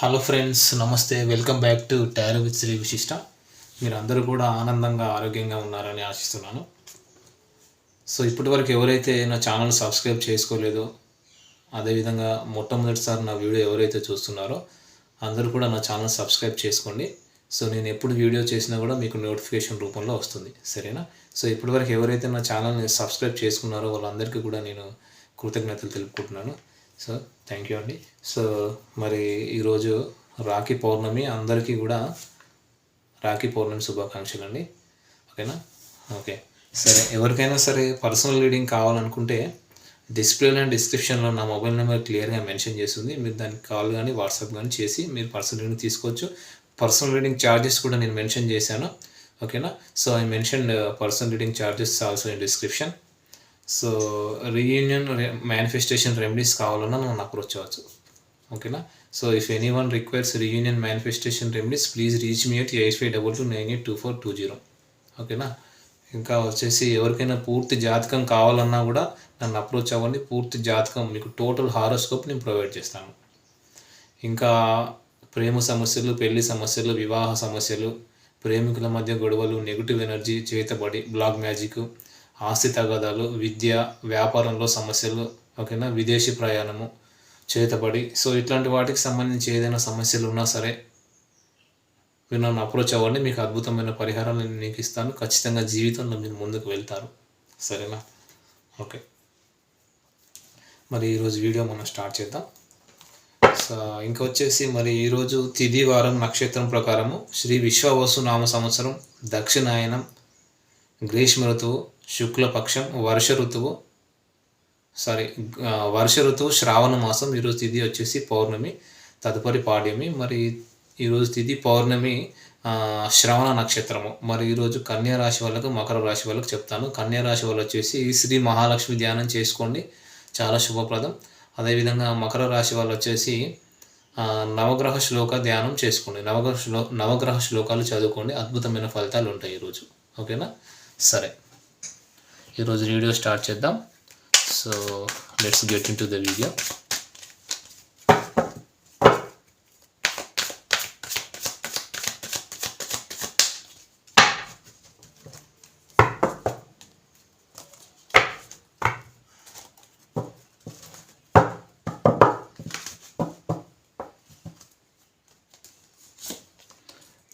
Hello friends నమస్తే. Welcome back to tarot with Shri Vishishta మీరు అందరూ కూడా ఆనందంగా ఆరోగ్యంగా ఉన్నారని ఆశిస్తున్నాను. సో ఇప్పటివరకు ఎవరైతే నా ఛానల్ సబ్స్క్రైబ్ చేసుకోలేదో అదేవిధంగా మొట్టమొదటిసారి నా వీడియో ఎవరైతే చూస్తున్నారో అందరూ కూడా నా ఛానల్ సబ్స్క్రైబ్ చేసుకోండి. సో నేను ఎప్పుడు వీడియో చేసినా కూడా మీకు నోటిఫికేషన్ రూపంలో వస్తుంది. సరేనా? సో ఇప్పటివరకు ఎవరైతే నా ఛానల్ని సబ్స్క్రైబ్ చేసుకున్నారో వాళ్ళందరికీ కూడా నేను కృతజ్ఞతలు తెలుపుకుంటున్నాను. సో థ్యాంక్ యూ అండి. సో మరి ఈరోజు రాఖీ పౌర్ణమి అందరికీ కూడా రాఖీ పౌర్ణమి శుభాకాంక్షలు అండి. ఓకేనా? ఓకే. సరే ఎవరికైనా సరే పర్సనల్ రీడింగ్ కావాలనుకుంటే డిస్ప్లేలో అండ్ డిస్క్రిప్షన్లో నా మొబైల్ నెంబర్ క్లియర్గా మెన్షన్ చేస్తుంది. మీరు దానికి కాల్ కానీ వాట్సాప్ కానీ చేసి మీరు పర్సనల్ రీడింగ్ తీసుకోవచ్చు. పర్సనల్ రీడింగ్ ఛార్జెస్ కూడా నేను మెన్షన్ చేశాను. ఓకేనా? So I mention personal reading charges also in description. So reunion manifestation remedies కావాలన్నా నన్ను అప్రోచ్ అవ్వచ్చు ఓకేనా so if any one requires reunion manifestation remedies please reach me at eight five double two nine eight two four two zero ఓకేనా ఇంకా వచ్చేసి ఎవరికైనా పూర్తి జాతకం కావాలన్నా కూడా నన్ను అప్రోచ్ అవ్వండి. పూర్తి జాతకం మీకు టోటల్ హారోస్కోప్ నేను ప్రొవైడ్ చేస్తాను. ఇంకా ప్రేమ సమస్యలు పెళ్ళి సమస్యలు వివాహ సమస్యలు ప్రేమికుల మధ్య గొడవలు నెగిటివ్ ఎనర్జీ చేతబడి బ్లాక్ మ్యాజిక్ ఆస్తి తగాదాలు విద్య వ్యాపారంలో సమస్యలు ఓకేనా? విదేశీ ప్రయాణము చేతబడి సో ఇట్లాంటి వాటికి సంబంధించి ఏదైనా సమస్యలు ఉన్నా సరే మీరు నన్ను అప్రోచ్ అవ్వండి. మీకు అద్భుతమైన పరిహారాలు నేను మీకు ఇస్తాను. ఖచ్చితంగా జీవితంలో మీరు ముందుకు వెళ్తారు. సరేనా? ఓకే. మరి ఈరోజు వీడియో మనం స్టార్ట్ చేద్దాం. సో ఇంకా వచ్చేసి మరి ఈరోజు తిది వారం నక్షత్రం ప్రకారము శ్రీ విశ్వవసు నామ సంవత్సరం దక్షిణాయనం గ్రీష్మ ఋతువు శుక్లపక్షం వర్ష ఋతువు సారీ వర్ష ఋతువు శ్రావణ మాసం ఈరోజు తిథి వచ్చేసి పౌర్ణమి తదుపరి పాడ్యమి. మరి ఈరోజు తిథి పౌర్ణమి శ్రవణ నక్షత్రము. మరి ఈరోజు కన్యా రాశి వాళ్ళకు మకర రాశి వాళ్ళకు చెప్తాను. కన్యా రాశి వాళ్ళు వచ్చేసి శ్రీ మహాలక్ష్మి ధ్యానం చేసుకోండి. చాలా శుభప్రదం. అదేవిధంగా మకర రాశి వాళ్ళు వచ్చేసి నవగ్రహ శ్లోక ధ్యానం చేసుకోండి. నవగ్రహ శ్లో నవగ్రహ శ్లోకాలు చదువుకోండి. అద్భుతమైన ఫలితాలు ఉంటాయి ఈరోజు ఓకేనా? సరే. ఈరోజు వీడియో స్టార్ట్ చేద్దాం. So let's get into the video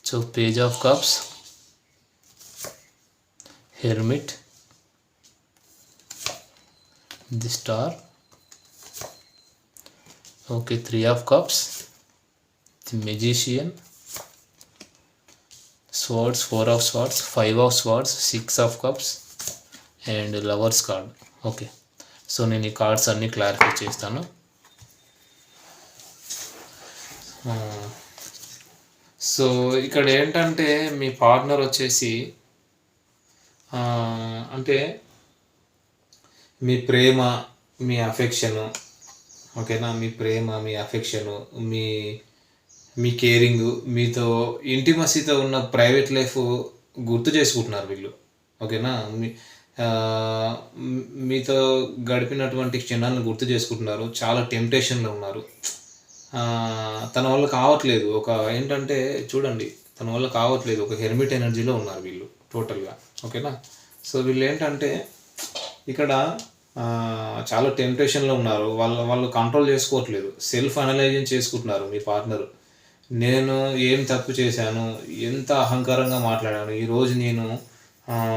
so page of cups hermit the star okay three of cups the magician swords four of swords five of swords six of cups and lovers card okay so నేను ఈ cards అన్నీ clarify చేస్తాను so ఇక్కడ ఏంటంటే మీ partner వచ్చేసి ఆ, అంటే మీ ప్రేమ మీ అఫెక్షను ఓకేనా మీ ప్రేమ మీ అఫెక్షను మీ మీ కేరింగ్ మీతో ఇంటిమసీతో ఉన్న ప్రైవేట్ లైఫ్ గుర్తు చేసుకుంటున్నారు వీళ్ళు. ఓకేనా మీ మీతో గడిపినటువంటి క్షణాలను గుర్తు చేసుకుంటున్నారు. చాలా టెంప్టేషన్లో ఉన్నారు. తన వల్ల కావట్లేదు. ఒక ఏంటంటే చూడండి తన వల్ల కావట్లేదు. ఒక హెర్మిట్ ఎనర్జీలో ఉన్నారు వీళ్ళు టోటల్గా ఓకేనా సో వీళ్ళు ఏంటంటే ఇక్కడ చాలా టెంప్టేషన్లో ఉన్నారు. వాళ్ళ వాళ్ళు కంట్రోల్ చేసుకోవట్లేదు. సెల్ఫ్ అనలైజింగ్ చేసుకుంటున్నారు మీ పార్ట్నర్ నేను ఏం తప్పు చేశాను? ఎంత అహంకారంగా మాట్లాడాను? ఈరోజు నేను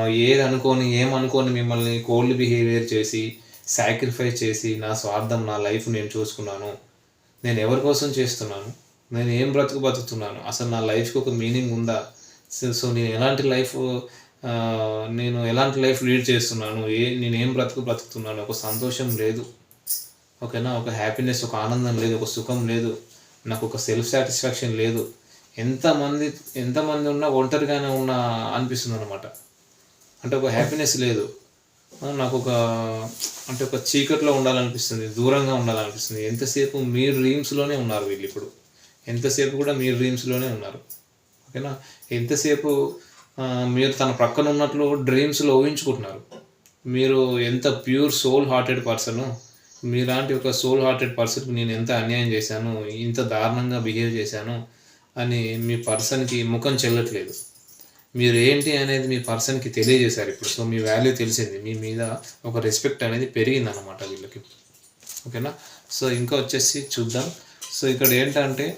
ఏది అనుకోని ఏమనుకోని మిమ్మల్ని కోల్డ్ బిహేవియర్ చేసి సాక్రిఫైస్ చేసి నా స్వార్థం నా లైఫ్ నేను చూసుకున్నాను. నేను ఎవరి కోసం చేస్తున్నాను? నేను ఏం బ్రతుకు బతుకుతున్నాను? అసలు నా లైఫ్కి ఒక మీనింగ్ ఉందా? సో నేను ఎలాంటి లైఫ్ నేను ఎలాంటి లైఫ్ లీడ్ చేస్తున్నాను? ఏ నేను ఏం బ్రతుకు బ్రతుకుతున్నాను? ఒక సంతోషం లేదు. ఓకేనా? ఒక హ్యాపీనెస్ ఒక ఆనందం లేదు. ఒక సుఖం లేదు. నాకు ఒక సెల్ఫ్ సాటిస్ఫాక్షన్ లేదు. ఎంతమంది ఎంతమంది ఉన్నా ఒంటరిగానే ఉన్న అనిపిస్తుంది అనమాట అంటే ఒక హ్యాపీనెస్ లేదు. నాకు ఒక అంటే ఒక చీకట్లో ఉండాలనిపిస్తుంది. దూరంగా ఉండాలనిపిస్తుంది. ఎంతసేపు మీ డ్రీమ్స్లోనే ఉన్నారు వీళ్ళు ఇప్పుడు. ఎంతసేపు కూడా మీ డ్రీమ్స్లోనే ఉన్నారు. ఓకేనా? ఎంతసేపు మీరు తన ప్రక్కన ఉన్నట్లు డ్రీమ్స్లో ఊహించుకుంటున్నారు మీరు ఎంత ప్యూర్ సోల్ హార్టెడ్ పర్సన్ మీలాంటి ఒక సోల్ హార్టెడ్ పర్సన్కి నేను ఎంత అన్యాయం చేశాను ఇంత దారుణంగా బిహేవ్ చేశాను అని మీ పర్సన్కి ముఖం చెల్లట్లేదు. మీరు ఏంటి అనేది మీ పర్సన్కి తెలియజేశారు ఇప్పుడు. సో మీ వాల్యూ తెలిసింది. మీ మీద ఒక రెస్పెక్ట్ అనేది పెరిగింది అనమాట వీళ్ళకి. ఓకేనా? సో ఇంకా వచ్చేసి చూద్దాం. సో ఇక్కడ ఏంటంటే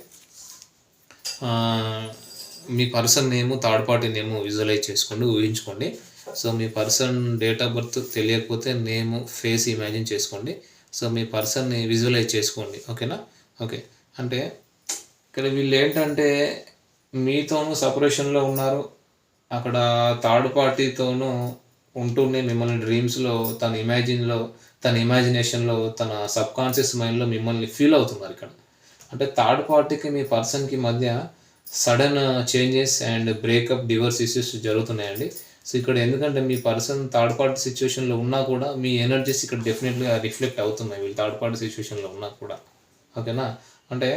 మీ person name third party name visualise చేసుకోండి ఊహించుకోండి. సో మీ పర్సన్ డేట్ ఆఫ్ బర్త్ తెలియకపోతే నేము ఫేస్ ఇమాజిన్ చేసుకోండి. సో మీ పర్సన్ని విజువలైజ్ చేసుకోండి. ఓకేనా? ఓకే. అంటే ఇక్కడ వీళ్ళు ఏంటంటే మీతోనూ సపరేషన్లో ఉన్నారు. అక్కడ థర్డ్ పార్టీతోనూ ఉంటూనే మిమ్మల్ని డ్రీమ్స్లో తన ఇమాజిన్లో తన ఇమాజినేషన్లో తన సబ్కాన్షియస్ మైండ్లో మిమ్మల్ని ఫీల్ అవుతున్నారు ఇక్కడ. అంటే థర్డ్ పార్టీకి మీ పర్సన్కి మధ్య sudden changes and breakup divorce issues జరుగుతున్నాయండి. సో ఇక్కడ ఎందుకంటే మీ పర్సన్ థర్డ్ పార్టీ సిచ్యువేషన్లో ఉన్నా కూడా మీ ఎనర్జీస్ ఇక్కడ డెఫినెట్గా రిఫ్లెక్ట్ అవుతున్నాయి వీళ్ళు థర్డ్ పార్టీ సిచ్యువేషన్లో ఉన్నా కూడా. ఓకేనా? అంటే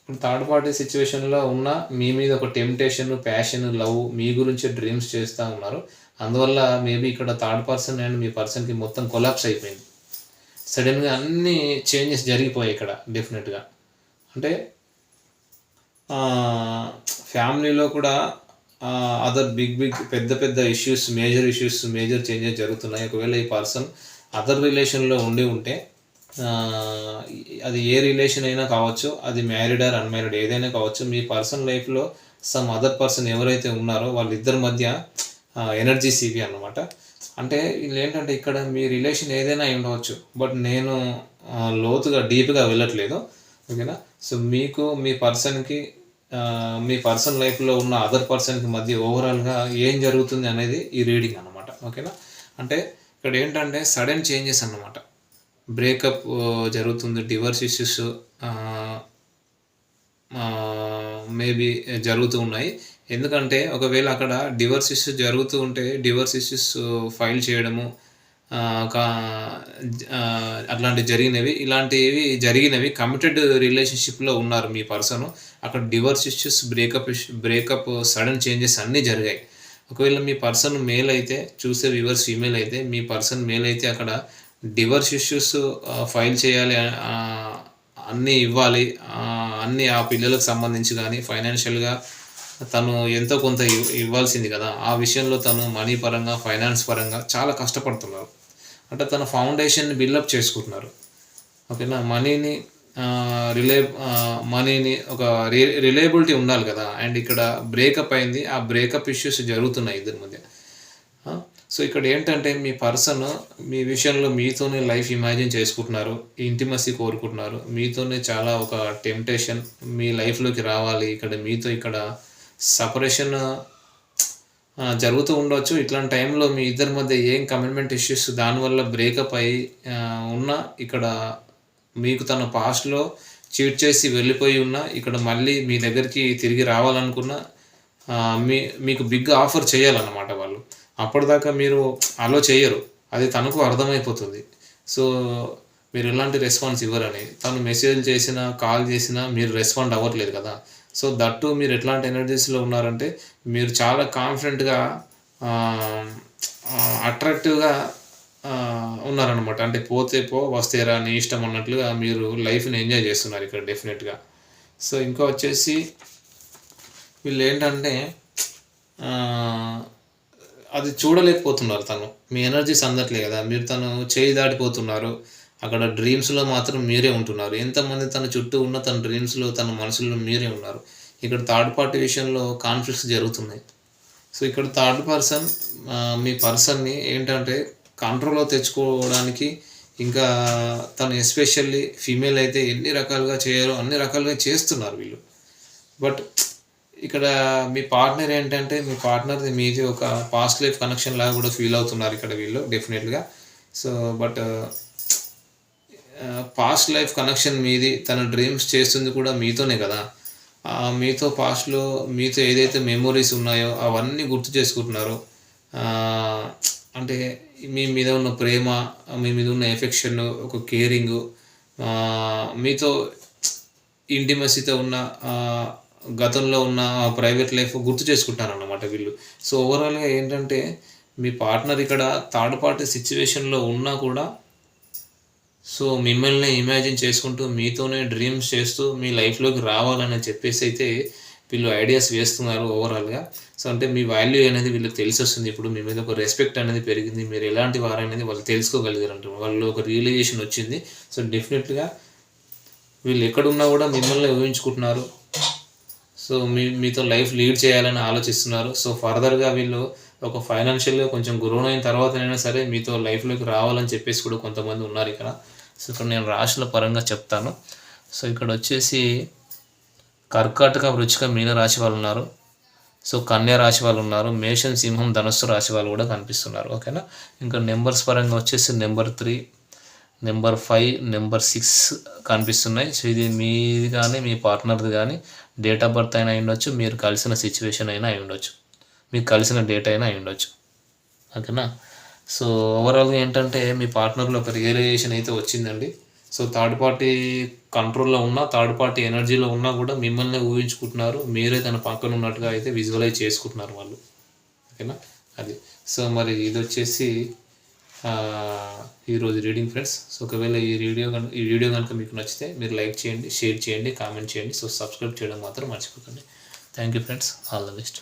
ఇప్పుడు థర్డ్ పార్టీ సిచ్యువేషన్లో ఉన్న మీ మీద ఒక టెంప్టేషన్ ప్యాషన్ లవ్ మీ గురించి డ్రీమ్స్ చేస్తూ ఉన్నారు. అందువల్ల మేబీ ఇక్కడ థర్డ్ పర్సన్ అండ్ మీ పర్సన్కి మొత్తం కొలాప్స్ అయిపోయింది. సడన్గా అన్ని చేంజెస్ జరిగిపోయాయి ఇక్కడ డెఫినెట్గా. అంటే ఫ్యామిలీలో కూడా అదర్ బిగ్ బిగ్ పెద్ద పెద్ద issues major issues major changes జరుగుతున్నాయి. ఒకవేళ ఈ పర్సన్ అదర్ రిలేషన్లో ఉండి ఉంటే అది ఏ రిలేషన్ అయినా కావచ్చు అది మ్యారీడ్ ఆర్ అన్మ్యారీడ్ ఏదైనా కావచ్చు మీ పర్సన్ లైఫ్లో సమ్ అదర్ పర్సన్ ఎవరైతే ఉన్నారో వాళ్ళిద్దరి మధ్య ఎనర్జీ ఇవి అన్నమాట. అంటే వీళ్ళు ఏంటంటే ఇక్కడ మీ రిలేషన్ ఏదైనా అయి ఉండవచ్చు బట్ నేను లోతుగా డీప్గా వెళ్ళట్లేదు. ఓకేనా? సో మీకు మీ పర్సన్కి మీ పర్సన్ లైఫ్లో ఉన్న అదర్ పర్సన్కి మధ్య ఓవరాల్గా ఏం జరుగుతుంది అనేది ఈ రీడింగ్ అన్నమాట. ఓకేనా? అంటే ఇక్కడ ఏంటంటే సడన్ చేంజెస్ అన్నమాట. బ్రేకప్ జరుగుతుంది డివర్స్ ఇష్యూస్ మేబీ జరుగుతూ ఉన్నాయి. ఎందుకంటే ఒకవేళ అక్కడ డివర్స్ ఇష్యూస్ జరుగుతూ ఉంటే డివర్స్ ఇష్యూస్ ఫైల్ చేయడము అట్లాంటివి జరిగినవి ఇలాంటివి జరిగినవి కమిటెడ్ రిలేషన్షిప్లో ఉన్నారు మీ పర్సన్. అక్కడ divorce issues breakup breakup sudden changes అన్నీ జరిగాయి. ఒకవేళ మీ పర్సన్ మేల్ అయితే చూసే వివర్స్ ఫీమేల్ అయితే మీ పర్సన్ మేల్ అయితే అక్కడ డివర్స్ ఇష్యూస్ ఫైల్ చేయాలి అన్నీ ఇవ్వాలి అన్నీ ఆ పిల్లలకు సంబంధించి కానీ ఫైనాన్షియల్గా తను ఎంతో కొంత ఇవ్వాల్సింది కదా. ఆ విషయంలో తను మనీ పరంగా ఫైనాన్స్ పరంగా చాలా కష్టపడుతున్నారు. అంటే తన ఫౌండేషన్ని బిల్డప్ చేసుకుంటున్నారు. ఓకేనా? మనీని రిలే మనీని ఒక రి రిలయబిలిటీ ఉండాలి కదా. అండ్ ఇక్కడ బ్రేకప్ అయింది. ఆ బ్రేకప్ ఇష్యూస్ జరుగుతున్నాయి ఇద్దరి మధ్య. సో ఇక్కడ ఏంటంటే మీ పర్సన్ మీ విషయంలో మీతోనే లైఫ్ ఇమాజిన్ చేసుకుంటున్నారు. ఇంటిమసీ కోరుకుంటున్నారు. మీతోనే చాలా ఒక టెంప్టేషన్ మీ లైఫ్లోకి రావాలి. ఇక్కడ మీతో ఇక్కడ సపరేషన్ జరుగుతూ ఉండొచ్చు. ఇట్లాంటి టైంలో మీ ఇద్దరి మధ్య ఏం కమిట్మెంట్ ఇష్యూస్ దానివల్ల బ్రేకప్ అయి ఉన్నా ఇక్కడ మీకు తన పాస్ట్లో చీట్ చేసి వెళ్ళిపోయి ఉన్నా ఇక్కడ మళ్ళీ మీ దగ్గరికి తిరిగి రావాలనుకున్నా మీ మీకు బిగ్ ఆఫర్ చేయాలన్నమాట వాళ్ళు. అప్పటిదాకా మీరు అలో చేయరు. అది తనకు అర్థమైపోతుంది. సో మీరు ఎలాంటి రెస్పాన్స్ ఇవ్వరని. తను మెసేజ్ చేసినా కాల్ చేసినా మీరు రెస్పాండ్ అవ్వట్లేదు కదా. సో దట్టు మీరు ఎట్లాంటి ఎనర్జీస్లో ఉన్నారంటే మీరు చాలా కాన్ఫిడెంట్గా అట్రాక్టివ్గా ఉన్నారనమాట అంటే పోతే పో వస్తేరా నీ ఇష్టం అన్నట్లుగా మీరు లైఫ్ని ఎంజాయ్ చేస్తున్నారు ఇక్కడ డెఫినెట్గా సో ఇంకా వచ్చేసి వీళ్ళు ఏంటంటే అది చూడలేకపోతున్నారు తను. మీ ఎనర్జీస్ అందట్లే కదా. మీరు తను చేయి దాటిపోతున్నారు. అక్కడ డ్రీమ్స్లో మాత్రం మీరే ఉంటున్నారు. ఎంతమంది తన చుట్టూ ఉన్న తన డ్రీమ్స్లో తన మనసులో మీరే ఉన్నారు. ఇక్కడ థర్డ్ పార్టీ విషయంలో కాన్ఫ్లిక్ట్స్ జరుగుతున్నాయి. సో ఇక్కడ థర్డ్ పర్సన్ మీ పర్సన్ని ఏంటంటే కంట్రోల్లో తెచ్చుకోవడానికి ఇంకా తను ఎస్పెషల్లీ ఫీమేల్ అయితే ఎన్ని రకాలుగా చేయాలో అన్ని రకాలుగా చేస్తున్నారు వీళ్ళు. బట్ ఇక్కడ మీ పార్ట్నర్ ఏంటంటే మీ పార్ట్నర్ మీది ఒక పాస్ట్ లైఫ్ కనెక్షన్ లాగా కూడా ఫీల్ అవుతున్నారు ఇక్కడ వీళ్ళు డెఫినెట్గా so but past life connection మీది తన డ్రీమ్స్ చేస్తుంది కూడా మీతోనే కదా. మీతో పాస్ట్లో మీతో ఏదైతే మెమొరీస్ ఉన్నాయో అవన్నీ గుర్తు చేసుకుంటున్నారు. అంటే మీ మీద ఉన్న ప్రేమ మీ మీద ఉన్న ఎఫెక్షన్ ఒక కేరింగ్ మీతో ఇంటిమసీతో ఉన్న గతంలో ఉన్న ప్రైవేట్ లైఫ్ గుర్తు చేసుకుంటాను అన్నమాట వీళ్ళు సో ఓవరాల్గా ఏంటంటే మీ పార్ట్నర్ ఇక్కడ థర్డ్ పార్టీ సిచ్యువేషన్లో ఉన్నా కూడా సో మిమ్మల్ని ఇమాజిన్ చేసుకుంటూ మీతోనే డ్రీమ్స్ చేస్తూ మీ లైఫ్లోకి రావాలని చెప్పేసి అయితే వీళ్ళు ఐడియాస్ వేస్తున్నారు ఓవరాల్గా సో అంటే మీ వాల్యూ అనేది వీళ్ళకి తెలిసి వస్తుంది ఇప్పుడు మీ మీద ఒక రెస్పెక్ట్ అనేది పెరిగింది. మీరు ఎలాంటి వారనేది వాళ్ళు తెలుసుకోగలిగారు అంటారు వాళ్ళు ఒక రియలైజేషన్ వచ్చింది. సో డెఫినెట్గా వీళ్ళు ఎక్కడున్నా కూడా మిమ్మల్ని ఊహించుకుంటున్నారు. సో మీ మీతో లైఫ్ లీడ్ చేయాలని ఆలోచిస్తున్నారు. సో ఫర్దర్గా వీళ్ళు ఒక ఫైనాన్షియల్గా కొంచెం గ్రోన్ అయిన తర్వాతనైనా సరే మీతో లైఫ్లోకి రావాలని చెప్పేసి కూడా కొంతమంది ఉన్నారు ఇక్కడ. సో ఇక్కడ నేను రాశుల పరంగా చెప్తాను. సో ఇక్కడ వచ్చేసి కర్కాటక వృచ్చిక మీన రాశి వాళ్ళు ఉన్నారు. సో కన్యా రాశి వాళ్ళు ఉన్నారు. మేషం సింహం ధనస్సు రాశి వాళ్ళు కూడా కనిపిస్తున్నారు. ఓకేనా? ఇంకా నెంబర్స్ పరంగా వచ్చేసి number three number five number six కనిపిస్తున్నాయి. సో ఇది మీది కానీ మీ పార్ట్నర్ది కానీ డేట్ ఆఫ్ బర్త్ అయినా ఉండొచ్చు మీరు కలిసిన సిచ్యువేషన్ అయినా అయి ఉండొచ్చు మీకు కలిసిన డేట్ అయినా అయి ఉండొచ్చు ఓకేనా? సో ఓవరాల్గా ఏంటంటే మీ పార్ట్నర్లో ఒక రియలైజేషన్ అయితే వచ్చిందండి. సో థర్డ్ పార్టీ కంట్రోల్లో ఉన్నా థర్డ్ పార్టీ ఎనర్జీలో ఉన్నా కూడా మిమ్మల్ని ఊహించుకుంటున్నారు. మీరే తన పక్కన ఉన్నట్టుగా అయితే విజువలైజ్ చేసుకుంటున్నారు వాళ్ళు. ఓకేనా? అది. సో మరి ఇది వచ్చేసి ఈరోజు రీడింగ్ ఫ్రెండ్స్ సో ఒకవేళ ఈ వీడియో కనుక ఈ వీడియో కనుక మీకు నచ్చితే మీరు లైక్ చేయండి షేర్ చేయండి కామెంట్ చేయండి. సో సబ్స్క్రైబ్ చేయడం మాత్రం మర్చిపోకండి. Thank you friends all the best